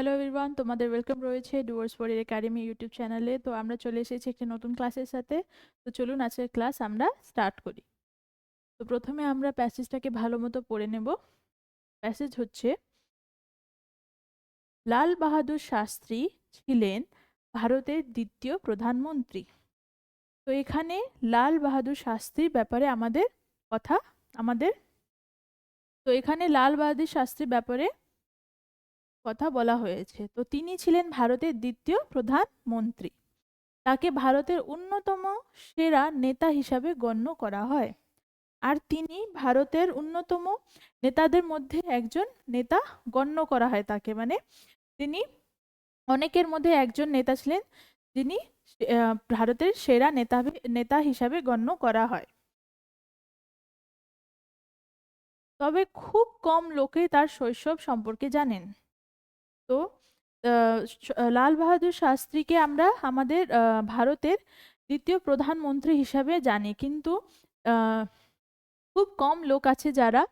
Hello everyone তোমাদের welcome রয়েছে Dooars for academy YouTube চ্যানেলে তো আমরা চলে এসেছি একটি নতুন ক্লাসের সাথে। তো চলুন, আজকের ক্লাস আমরা স্টার্ট করি। তো প্রথমে আমরা প্যাসেজটাকে ভালো মতো পড়ে নেব। প্যাসেজ হচ্ছে, লাল বাহাদুর শাস্ত্রী ছিলেন ভারতের দ্বিতীয় প্রধানমন্ত্রী। তো এখানে লাল বাহাদুর শাস্ত্রীর ব্যাপারে আমাদের কথা, আমাদের, তো এখানে লাল বাহাদুর শাস্ত্রীর ব্যাপারে কথা বলা হয়েছে। তো তিনি ছিলেন ভারতের দ্বিতীয় প্রধানমন্ত্রী তাকে ভারতের অন্যতম সেরা নেতা হিসাবে গণ্য করা হয়। আর তিনি ভারতের অন্যতম নেতাদের মধ্যে একজন নেতা গণ্য করা হয় তাকে। মানে তিনি অনেকের মধ্যে একজন নেতা ছিলেন যিনি ভারতের সেরা নেতা নেতা হিসাবে গণ্য করা হয়। তবে খুব কম লোকেই তার শৈশব সম্পর্কে জানেন। তো লাল বাহাদুর শাস্ত্রীকে আমরা আমাদের ভারতের দ্বিতীয় প্রধানমন্ত্রী হিসাবে জানি। কিন্তু খুব কম লোক আছে যারা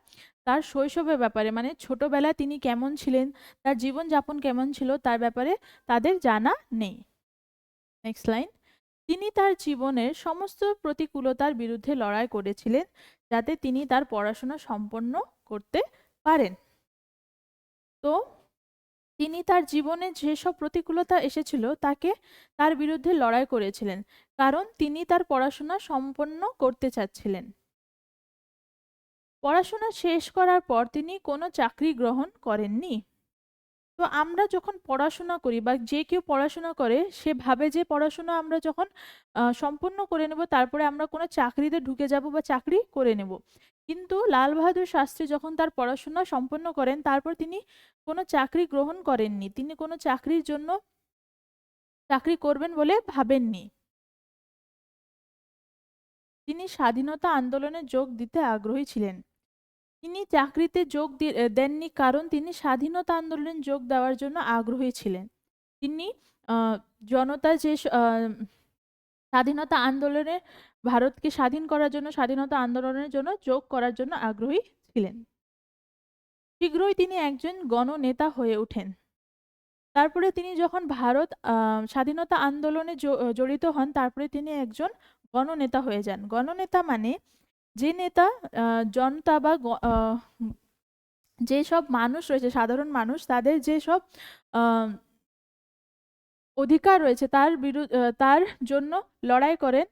তার শৈশবের ব্যাপারে মানে ছোটবেলায় তিনি কেমন ছিলেন, তার জীবনযাপন কেমন ছিল, তার ব্যাপারে তাদের জানা নেই। নেক্সট লাইন তিনি তার জীবনের সমস্ত প্রতিকূলতার বিরুদ্ধে লড়াই করেছিলেন, যাতে তিনি তার পড়াশোনা সম্পন্ন করতে পারেন। তো তিনি তার জীবনে যেসব প্রতিকূলতা এসেছিল, তাকে তার বিরুদ্ধে লড়াই করেছিলেন, কারণ তিনি তার পড়াশোনা সম্পন্ন করতে চাচ্ছিলেন। পড়াশোনা শেষ করার পর তিনি কোনো চাকরি গ্রহণ করেননি। তো আমরা যখন পড়াশোনা করি বা যে কেউ পড়াশোনা করে, সে ভাবে যে পড়াশোনা আমরা যখন সম্পূর্ণ করে নেব, তারপরে আমরা কোনো চাকরিতে ঢুকে যাব বা চাকরি করে নেব। কিন্তু লাল বাহাদুর শাস্ত্রী যখন তার পড়াশোনা সম্পন্ন করেন, তারপর তিনি কোনো চাকরি গ্রহণ করেননি। তিনি কোনো চাকরির জন্য চাকরি করবেন বলে ভাবেননি। তিনি স্বাধীনতা আন্দোলনে যোগ দিতে আগ্রহী ছিলেন। তিনি চাকরিতে যোগ দেননি কারণ তিনি স্বাধীনতা আন্দোলনে যোগ দেওয়ার জন্য আগ্রহী ছিলেন। তিনি জনতা যে স্বাধীনতা আন্দোলনে, ভারতকে স্বাধীন করার জন্য, স্বাধীনতা আন্দোলনের জন্য যোগ করার জন্য আগ্রহী ছিলেন। শীঘ্রই তিনি একজন গণনেতা হয়ে ওঠেন। তারপরে তিনি যখন ভারত স্বাধীনতা আন্দোলনে জড়িত হন, তারপরে তিনি একজন গণনেতা হয়ে যান। গণনেতা মানে যে নেতা আহ, জনতা বা গ- আহ, যেসব মানুষ রয়েছে সাধারণ মানুষ তাদের যেসব আহ, অধিকার রয়েছে তার বিরুদ্ধ তার জন্য লড়াই করেন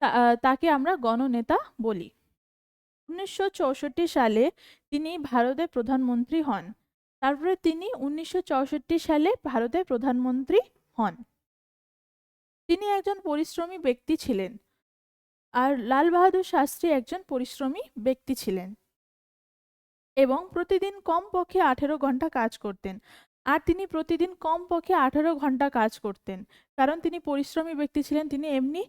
আহ, তাকে আমরা গণনেতা বলি। উনিশশো চৌষট্টি সালে তিনি ভারতের প্রধানমন্ত্রী হন। তারপরে তিনি উনিশশো চৌষট্টি সালে ভারতের প্রধানমন্ত্রী হন। তিনি একজন পরিশ্রমী ব্যক্তি ছিলেন। আর লাল বাহাদুর শাস্ত্রী একজন পরিশ্রমী ব্যক্তি ছিলেন। এবং প্রতিদিন কমপক্ষে আঠেরো ঘণ্টা কাজ করতেন। আর তিনি প্রতিদিন কমপক্ষে আঠেরো ঘণ্টা কাজ করতেন। কারণ তিনি পরিশ্রমী ব্যক্তি ছিলেন, তিনি এমনি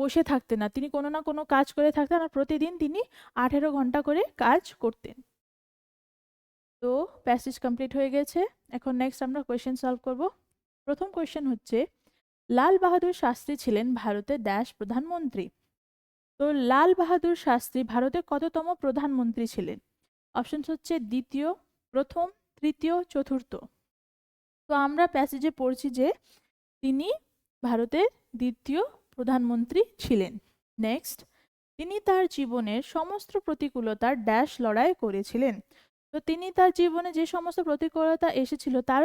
বসে থাকতেন না। তিনি কোনো না কোনো কাজ করে থাকতেন আর প্রতিদিন তিনি আঠেরো ঘণ্টা করে কাজ করতেন। তো প্যাসেজ কমপ্লিট হয়ে গেছে। এখন নেক্সট আমরা কোয়েশ্চেন সলভ করব। প্রথম কোয়েশ্চেন হচ্ছে, লাল বাহাদুর শাস্ত্রী ছিলেন ভারতের ড্যাশ প্রধানমন্ত্রী। তো লাল বাহাদুর শাস্ত্রী ভারতের কততম প্রধানমন্ত্রী ছিলেন? অপশনস হচ্ছে দ্বিতীয়, প্রথম, তৃতীয়, চতুর্থ। তো আমরা প্যাসেজে পড়ছি যে তিনি ভারতের দ্বিতীয় প্রধানমন্ত্রী ছিলেন। নেক্সট তিনি তার জীবনের সমস্ত প্রতিকূলতার ড্যাশ লড়াই করেছিলেন। তো তিনি তার জীবনে যে সমস্ত প্রতিকূলতা এসেছিল তার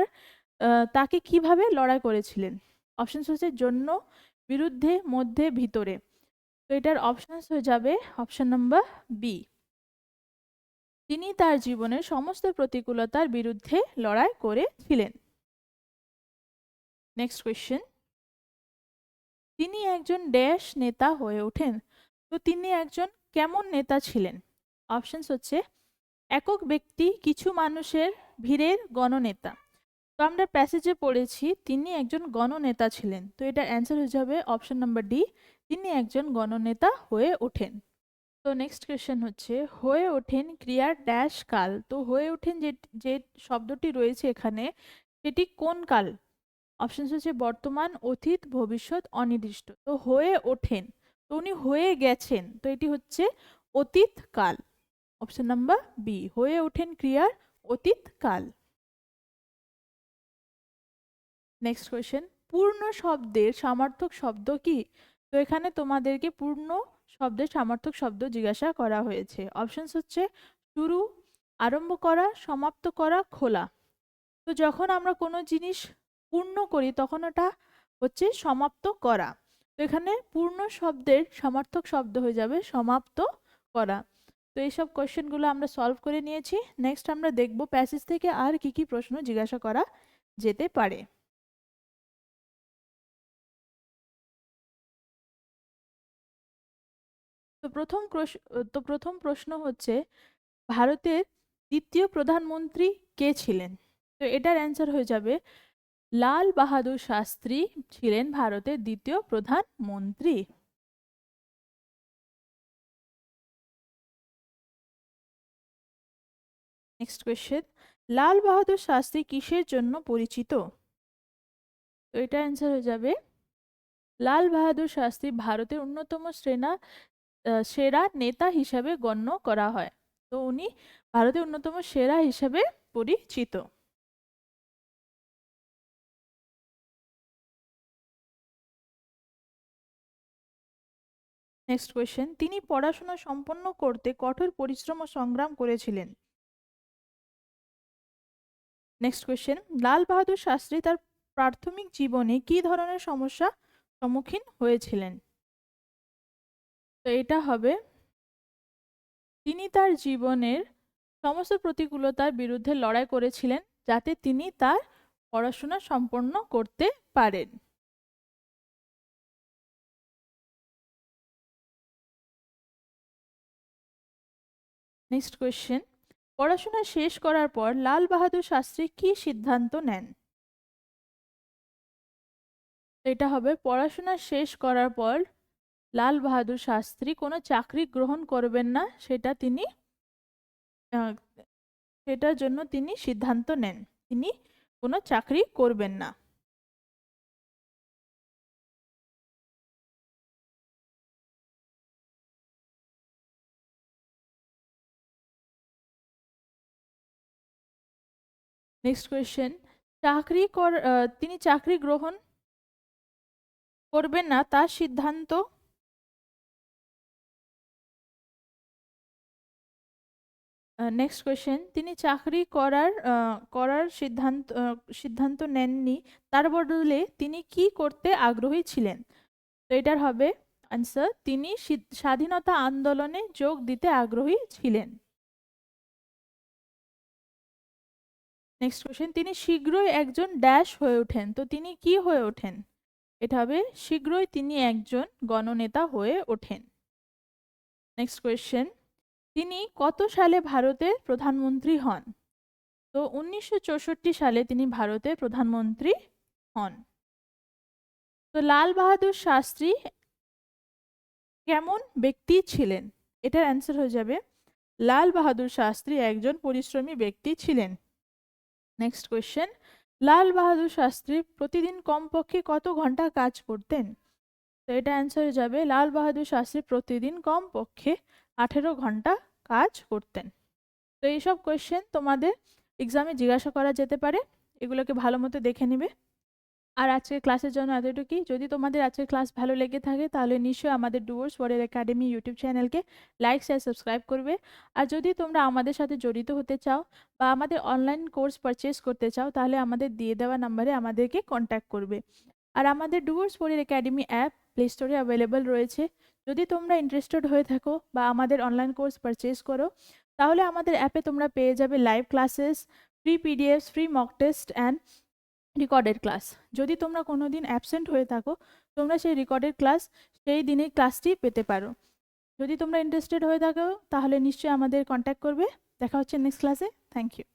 তাকে কীভাবে লড়াই করেছিলেন? অপশনস হচ্ছে জন্য, বিরুদ্ধে, মধ্যে, ভিতরে। তো এটার অপশনস হয়ে যাবে অপশন নাম্বার বি তিনি তার জীবনের সমস্ত প্রতিকূলতার বিরুদ্ধে লড়াই করেছিলেন। নেক্সট কোয়েশ্চেন তিনি একজন ড্যাশ নেতা হয়ে ওঠেন। তো তিনি একজন কেমন নেতা ছিলেন? অপশনস হচ্ছে, একক ব্যক্তি, কিছু মানুষের ভিড়ের গণনেতা। তো আমরা প্যাসেজে পড়েছি, তিনি একজন গণনেতা ছিলেন। তো এটার অ্যান্সার হয়ে যাবে অপশন নাম্বার ডি তিনি একজন গণনেতা হয়ে ওঠেন। তো নেক্সট কোয়েশ্চেন হচ্ছে, হয়ে ওঠেন ক্রিয়ার ড্যাশ কাল। তো হয়ে ওঠেন যে যে শব্দটি রয়েছে এখানে, সেটি কোন কাল? অপশন হচ্ছে বর্তমান, অতীত, ভবিষ্যৎ, অনির্দিষ্ট। তো হয়ে ওঠেন, তো উনি হয়ে গেছেন, তো এটি হচ্ছে অতীত কাল। অপশন নাম্বার বি হয়ে ওঠেন ক্রিয়ার অতীত কাল। নেক্সট কোয়েশ্চেন পূর্ণ শব্দের সমার্থক শব্দ কি? তো এখানে তোমাদেরকে পূর্ণ শব্দের সমার্থক শব্দ জিজ্ঞাসা করা হয়েছে। অপশনস হচ্ছে শুরু, আরম্ভ করা, সমাপ্ত করা, খোলা। তো যখন আমরা কোনো জিনিস পূর্ণ করি তখন ওটা হচ্ছে সমাপ্ত করা। তো এখানে পূর্ণ শব্দের সমার্থক শব্দ হয়ে যাবে সমাপ্ত করা। তো এইসব কোয়েশ্চেনগুলো আমরা সলভ করে নিয়েছি। নেক্সট আমরা দেখব প্যাসেজ থেকে আর কি কি প্রশ্ন জিজ্ঞাসা করা যেতে পারে। তো প্রথম তো প্রথম প্রশ্ন হচ্ছে, ভারতের দ্বিতীয় প্রধানমন্ত্রী কে ছিলেন? তো এটার অ্যান্সার হয়ে যাবে, লাল বাহাদুর শাস্ত্রী ছিলেন ভারতের দ্বিতীয় প্রধানমন্ত্রী। নেক্সট কোয়েশ্চেন লাল বাহাদুর শাস্ত্রী কিসের জন্য পরিচিত? তো এটা অ্যান্সার হয়ে যাবে, লাল বাহাদুর শাস্ত্রী ভারতের অন্যতম শ্রেণা সেরা নেতা হিসাবে গণ্য করা হয়। তো উনি ভারতের অন্যতম সেরা হিসাবে পরিচিত। নেক্সট কোয়েশ্চেন তিনি পড়াশোনা সম্পন্ন করতে কঠোর পরিশ্রম ও সংগ্রাম করেছিলেন। নেক্সট কোয়েশ্চেন লাল বাহাদুর শাস্ত্রী তার প্রাথমিক জীবনে কি ধরনের সমস্যা সম্মুখীন হয়েছিলেন? তো এটা হবে। তিনি তার জীবনের সমস্ত প্রতিকূলতার বিরুদ্ধে লড়াই করেছিলেন যাতে তিনি তার পড়াশোনা সম্পন্ন করতে পারেন। নেক্সট কোয়েশ্চেন পড়াশোনা শেষ করার পর লাল বাহাদুর শাস্ত্রী কি সিদ্ধান্ত নেন? এটা হবে, পড়াশোনা শেষ করার পর লাল বাহাদুর শাস্ত্রী কোনো চাকরি গ্রহণ করবেন না, সেটা তিনি সেটার জন্য তিনি সিদ্ধান্ত নেন। তিনি কোনো চাকরি করবেন না। নেক্সট কোয়েশ্চেন চাকরি কর তিনি চাকরি গ্রহণ করবেন না, তার সিদ্ধান্ত নেক্সট কোয়েশ্চেন তিনি চাকরি করার করার সিদ্ধান্ত সিদ্ধান্ত নেননি। তার বদলে তিনি কি করতে আগ্রহী ছিলেন? তো এটার হবে আনসার তিনি স্বাধীনতা আন্দোলনে যোগ দিতে আগ্রহী ছিলেন। নেক্সট কোয়েশ্চেন তিনি শীঘ্রই একজন ড্যাশ হয়ে ওঠেন। তো তিনি কি হয়ে ওঠেন? এটা হবে, শীঘ্রই তিনি একজন গণনেতা হয়ে ওঠেন। নেক্সট কোয়েশ্চেন তিনি কত সালে ভারতের প্রধানমন্ত্রী হন? তো উনিশশো চৌষট্টি সালে তিনি ভারতের প্রধানমন্ত্রী হন। তো লাল বাহাদুর শাস্ত্রী কেমন ব্যক্তি ছিলেন? এটার অ্যান্সার হয়ে যাবে, লাল বাহাদুর শাস্ত্রী একজন পরিশ্রমী ব্যক্তি ছিলেন। নেক্সট কোয়েশ্চেন লাল বাহাদুর শাস্ত্রী প্রতিদিন কমপক্ষে কত ঘণ্টা কাজ করতেন? তো এটা অ্যান্সার হয়ে যাবে, লাল বাহাদুর শাস্ত্রী প্রতিদিন কমপক্ষে আঠেরো ঘণ্টা কাজ করতেন। তো এইসব কোয়েশ্চেন তোমাদের এক্সামে জিজ্ঞাসা করা যেতে পারে, এগুলোকে ভালো মতো দেখে নিবে। আর আজকের ক্লাসের জন্য এতটুকুই। যদি তোমাদের আজকের ক্লাস ভালো লেগে থাকে, তাহলে নিশ্চয়ই আমাদের ডুয়ার্স ওয়ারের একাডেমি ইউটিউব চ্যানেলকে লাইক শেয়ার সাবস্ক্রাইব করবে। আর যদি তোমরা আমাদের সাথে জড়িত হতে চাও বা আমাদের অনলাইন কোর্স পারচেস করতে চাও, তাহলে আমাদের দিয়ে দেওয়া নাম্বারে আমাদেরকে কন্ট্যাক্ট করবে। আর আমাদের ডুয়ার্স ওয়ারের একাডেমি অ্যাপ প্লে স্টোরে অ্যাভেলেবেল রয়েছে। যদি তোমরা ইন্টারেস্টেড হয়ে থাকো বা আমাদের অনলাইন কোর্স পারচেস করো, তাহলে আমাদের অ্যাপে তোমরা পেয়ে যাবে live classes free PDF free mock test and recorded class যদি তোমরা কোনো দিন অ্যাবসেন্ট হয়ে থাকো, তোমরা সেই রেকর্ডেড ক্লাস সেই দিনের ক্লাসটি পেতে পারো। যদি তোমরা ইন্টারেস্টেড হয়ে থাকো, তাহলে নিশ্চয়ই আমাদের কন্ট্যাক্ট করবে। দেখা হচ্ছে নেক্সট ক্লাসে থ্যাংক ইউ